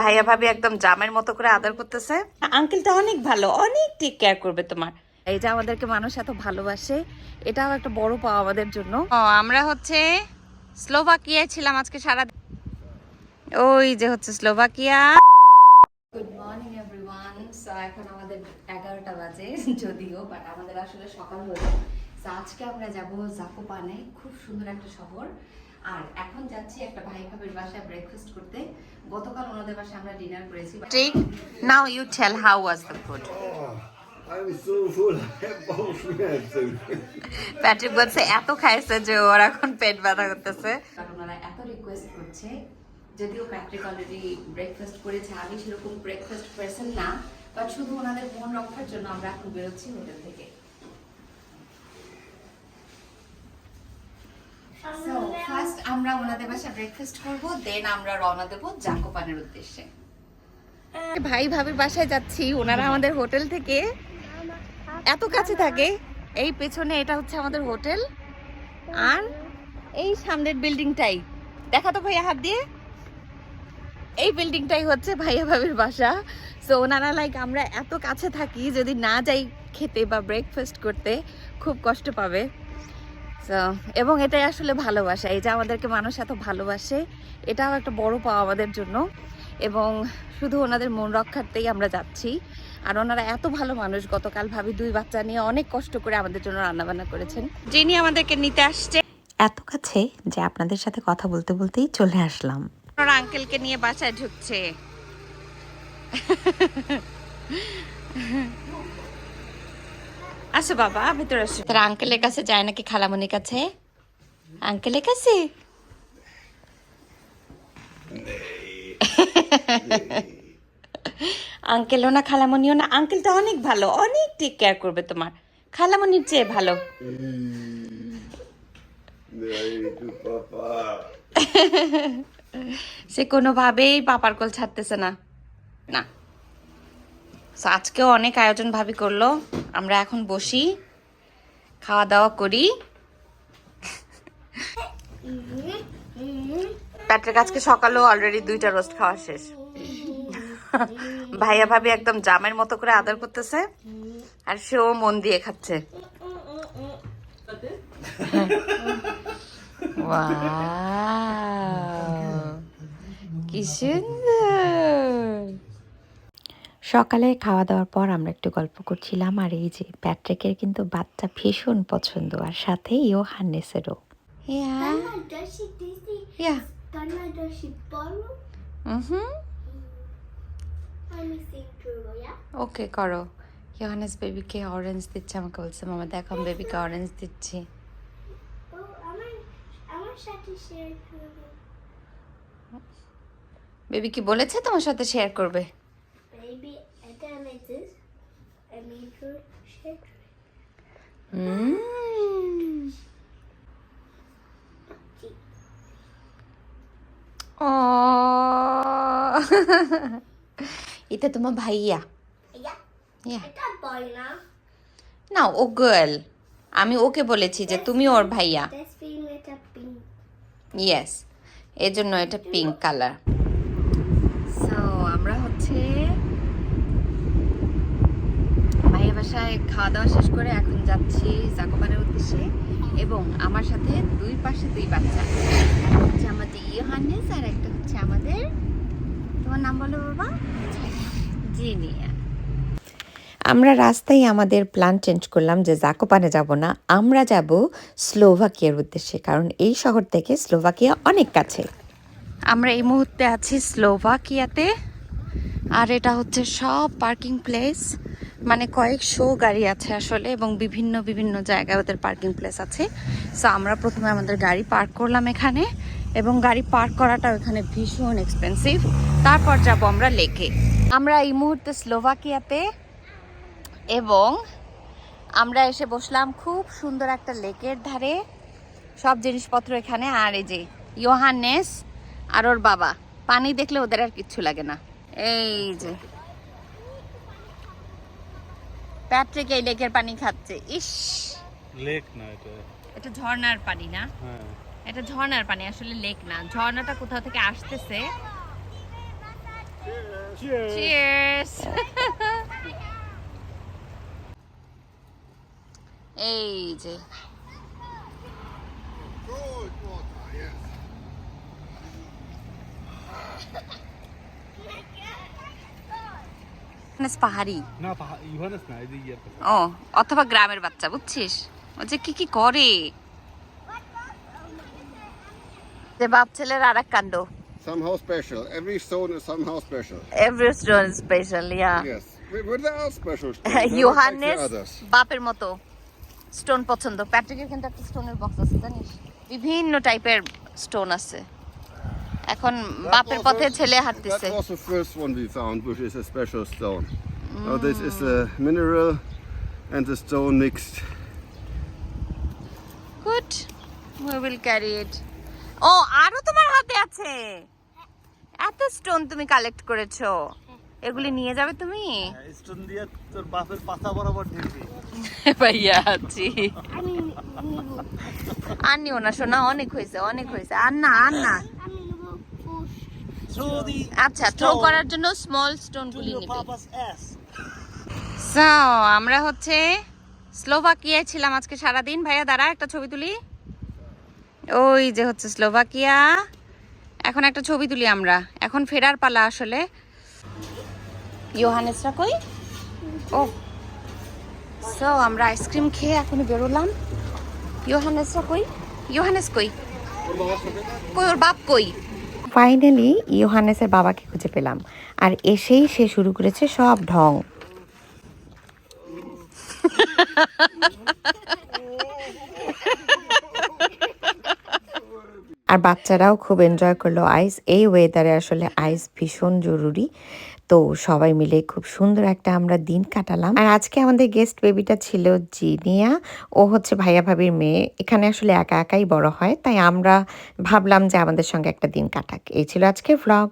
ভাইয়া ভাবি একদম জামের মতো করে আদর করতেছে। আঙ্কেলটা অনেক ভালো অনেক টেক কেয়ার করবে তোমার। এই যে আমাদেরকে মানুষ এত ভালোবাসে এটাও একটা বড় পাওয়া আমাদের জন্য। ও আমরা হচ্ছে স্লোভাকিয়ায় ছিলাম আজকে সারা ওই যে হচ্ছে Slovakia. Good morning everyone so এখন আমাদের এগারোটা বাজে যদিও বাট আমাদের আসলে সকাল হলো। আজকে আমরা যাব জাকোপানে খুব সুন্দর একটা শহর। আর এখন যাচ্ছি একটা ভাই ভাবির বাসায় ব্রেকফাস্ট করতে। গতকাল ওনাদের বাসায় আমরা ডিনার করেছি। ঠিক now you tell how was the food I was so full. Patrick বলছে এত খাইছে যে ওর এখন পেট ব্যথা করতেছে। কারণ এত রিকোয়েস্ট করছে যদিও প্যাট্রিক অলরেডি ব্রেকফাস্ট করেছে আমি সেরকম ব্রেকফাস্ট পার্সন না বাট শুধু ওনাদের মন রক্ষার জন্য আমরা এখন বেরোচ্ছি হোটেল থেকে। সো ফার্স্ট আমরা ওনাদের বাসায় ব্রেকফাস্ট করব দেন আমরা রওনা দেব জাকোপানের উদ্দেশ্যে। ভাই ভাবির বাসায় যাচ্ছি। ওনারা আমাদের হোটেল থেকে এত কাছে থাকে। এই পেছনে এটা হচ্ছে আমাদের হোটেল। আর এই সামনের বিল্ডিংটাই। দেখা তো ভাইয়া হাত দিয়ে। এই বিল্ডিংটাই হচ্ছে ভাইয়া ভাবির বাসা। সো ওনারা লাইক আমরা এত কাছে থাকি, যদি না যাই খেতে বা ব্রেকফাস্ট করতে, খুব কষ্ট পাবে। সো এবং এটাই আসলে ভালোবাসা এই যে আমাদেরকে মানুষ এত ভালোবাসে এটাও একটা বড় পাওয়া আমাদের জন্য। এবং শুধু ওনাদের মন রক্ষার্থেই আমরা যাচ্ছি। আর ওনারা এত ভালো মানুষ গতকাল ভাবি দুই বাচ্চা নিয়ে অনেক কষ্ট করে আমাদের জন্য রান্নাবান্না করেছেন। যিনি আমাদেরকে নিতে আসছে। এত কাছে যে আপনাদের সাথে কথা বলতে বলতেই চলে আসলাম। ওনার আঙ্কেলকে নিয়ে বাসায় ঢুকছে। আসো বাবা ভিতরে আসো। তার আঙ্কেলের কাছে যায় নাকি খালামনির কাছে? আঙ্কেলের কাছে? আঙ্কেলও না খালামনিও না? আঙ্কেলটা অনেক ভালো অনেক টেক কেয়ার করবে তোমার। খালামনির চেয়ে ভালো. সে কোনোভাবেই পাপার কোল ছাড়তেছে না। না। So, আজকেও অনেক আয়োজন ভাবি করল। আমরা এখন বসি খাওয়া দাওয়া করি। প্যাট্রিক আজকে সকালেও অলরেডি দুইটা রোস্ট খাওয়া শেষ। ভাইয়া ভাবি একদম জামের মতো করে আদর করতেছে আর সেও মন দিয়ে খাচ্ছে! কি সুন্দর। সকালে খাওয়া দাওয়ার পর আমরা একটু গল্প করছিলাম আর এই যে প্যাট্রিকের কিন্তু বাচ্চা ভীষণ পছন্দ আর সাথে ইও হান্নেসেরও? ওকে করো। ইয়োহানেস বেবিকে অরেঞ্জ দিচ্ছে আমাকে বলছে মামা দেখো আমি বেবিকে অরেঞ্জ দিচ্ছি. বেবি কি বলেছে তোমার সাথে শেয়ার করবে? ও এটা তোমার ভাইয়া. না ও গার্ল আমি ওকে বলেছি যে তুমি ওর ভাইয়া. ইয়েস এর জন্য এটা পিঙ্ক কালার সো আমরা হচ্ছে ভাইয়ের বাসায় খাওয়া দাওয়া শেষ করে এখন যাচ্ছি জাকোবানের উদ্দেশ্যে এবং আমার সাথে দুই পাশে দুই বাচ্চা। একটা হচ্ছে আমাদের ইয়োহানেস আর একটা হচ্ছে আমাদের তোমার নাম বলো বাবা? জিনিয়া। আমরা রাস্তায় আমাদের প্ল্যান চেঞ্জ করলাম যে জাকোপানে যাব না আমরা যাব স্লোভাকিয়ার উদ্দেশ্যে কারণ এই শহর থেকে স্লোভাকিয়া অনেক কাছে। আমরা এই মুহূর্তে আছি স্লোভাকিয়াতে আর এটা হচ্ছে সব পার্কিং প্লেস। মানে কয়েকশো গাড়ি আছে আসলে এবং বিভিন্ন বিভিন্ন জায়গায় ওদের পার্কিং প্লেস আছে। সো আমরা প্রথমে আমাদের গাড়ি পার্ক করলাম এখানে এবং গাড়ি পার্ক করাটা এখানে ভীষণ এক্সপেন্সিভ তারপর যাব আমরা লেকে। আমরা এই মুহূর্তে স্লোভাকিয়াতে এবং আমরা এসে বসলাম খুব সুন্দর একটা লেকের ধারে। সব জিনিসপত্র এখানে আর এই যে ইয়োহানেস আর ওর বাবা। পানি দেখলে ওদের আর কিচ্ছু লাগে না। এই যে। প্যাট্রিক এই লেকের পানি খাচ্ছে। ইস। লেক না এটা। এটা ঝর্ণার পানি না? হ্যাঁ। এটা ঝর্ণার পানি আসলে লেক না। ঝর্ণাটা কোথাও থেকে আসতেছে? চিয়ার্স এই যে। Johannes পাহাড়ি? না ইভানেস না এই যে ও অথবা গ্রামের বাচ্চা বুঝছিস? ও যে কি কি করে? যে বাপ ছেলের আর এক কাণ্ড। Somehow special. Every stone is somehow special. Every stone special yeah Yes. But they are special others. বাপের মতো স্টোন পছন্দ। প্যাট্রিকের কিন্তু একটা স্টোনের বক্স আছে জানিস? বিভিন্ন টাইপের স্টোন আছে। এখন বাপের পথে ছেলে হাঁটতেছে। That was the first one we found, which is a special stone. Now this is a mineral and the stone mixed. Good we will carry it ও আরও তোমার হাতে আছে। এত স্টোন তুমি কালেক্ট করেছ। এগুলি নিয়ে যাবে তুমি? স্টোন দিয়ে তোর বাপের পাতা বরাবর ভাইয়া আছি আর নিও না শোনা অনেক হয়েছে অনেক হয়েছে। আর না আর না আমি নিব ফুস থ্রো দি আচ্ছা থ্রো করার জন্য স্মল স্টোন টু গুলি নেবে সো আমরা হচ্ছে স্লোভাকিয়ায় ছিলাম আজকে সারাদিন। ভাইয়া দাঁড়া একটা ছবি তুলি। ওই যে হচ্ছে স্লোভাকিয়া। এখন একটা ছবি তুলি আমরা। এখন ফেরার পালা আসলে। ইয়োহানেসরা কই? ও। সো আমরা আইসক্রিম খেয়ে এখন বেরোলাম। ইয়োহানেসরা কই? ইয়োহানেস কই? কই ওর বাপ কই? ফাইনালি ইয়োহানেসের বাবাকে খুঁজে পেলাম। আর এসেই সে শুরু করেছে সব ঢং। আর বাচ্চারাও খুব এনজয় করল আইস এই ওয়েদারে আসলে আইস ভীষণ জরুরি। তো সবাই মিলে খুব সুন্দর একটা আমরা দিন কাটালাম। আর আজকে আমাদের গেস্ট বেবিটা ছিল জিনিয়া। ও হচ্ছে ভাইয়া ভাবির মেয়ে। এখানে আসলে একা একাই বড় হয়। তাই আমরা ভাবলাম যে আমাদের সঙ্গে একটা দিন কাটাক। এই ছিল আজকে ভ্লগ